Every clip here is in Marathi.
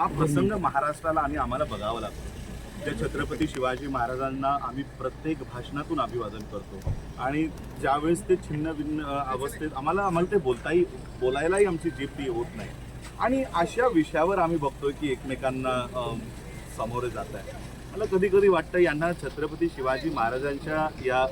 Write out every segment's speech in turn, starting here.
हा प्रसंग महाराष्ट्राला आणि आम्हाला बघावा लागतो. त्या छत्रपती शिवाजी महाराजांना आम्ही प्रत्येक भाषणातून अभिवादन करतो. आणि ज्यावेळेस ते छिन्न भिन्न अवस्थेत आम्हाला आम्हाला ते बोलताही बोलायलाही आमची जीभ होत नाही. आणि अशा विषयावर आम्ही बघतोय की एकमेकांना सामोरे जात आहे. मला कधी कधी वाटतं यांना छत्रपती शिवाजी महाराजांच्या या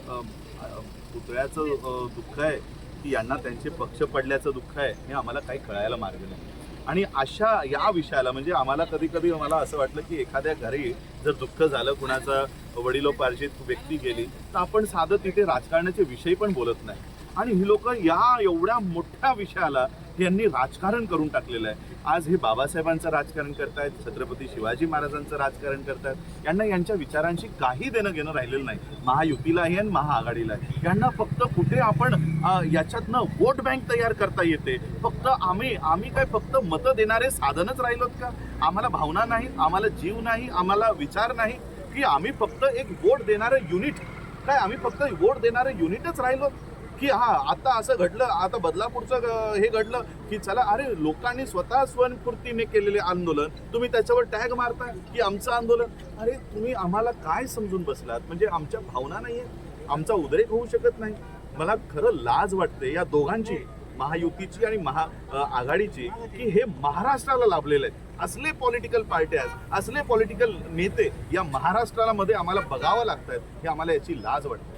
पुतळ्याचं दुःख आहे की यांना त्यांचे पक्ष पडल्याचं दुःख आहे हे आम्हाला काही कळायला मार्ग नाही. आणि अशा या विषयाला म्हणजे आम्हाला कधी कधी मला असं वाटलं की एखाद्या घरी जर दुःख झालं कुणाचा वडिलोपार्जित व्यक्ती गेली तर आपण साधं तिथे राजकारणाचे विषय पण बोलत नाही. आणि ही लोक या एवढ्या मोठ्या विषयाला यांनी राजकारण करून टाकलेलं आहे. आज हे बाबासाहेबांचं राजकारण करतायत छत्रपती शिवाजी महाराजांचं राजकारण करतायत. यांना यांच्या विचारांशी काही देणं घेणं राहिलेलं नाही. महायुतीलाही आणि महाआघाडीला यांना फक्त कुठे आपण याच्यातनं वोट बँक तयार करता येते? फक्त आम्ही आम्ही काय फक्त मतं देणारे साधनच राहिलोत का? आम्हाला भावना नाही आम्हाला जीव नाही आम्हाला विचार नाही. की आम्ही फक्त एक वोट देणारं युनिट. काय आम्ही फक्त वोट देणारं युनिटच राहिलो की हा आता असं घडलं आता बदलापूरचं हे घडलं की चला अरे लोकांनी स्वतः स्वयंस्फूर्तीने केलेले आंदोलन तुम्ही त्याच्यावर टॅग मारताय की आमचं आंदोलन? अरे तुम्ही आम्हाला काय समजून बसलात? म्हणजे आमच्या भावना नाहीये आमचा उद्रेक होऊ शकत नाही. मला खरं लाज वाटते या दोघांची महायुतीची आणि महा आघाडीची की हे महाराष्ट्राला लाभलेले आहेत असले पॉलिटिकल पार्ट्या असले पॉलिटिकल नेते या महाराष्ट्राला मध्ये आम्हाला बघावं लागतात हे आम्हाला याची लाज वाटते.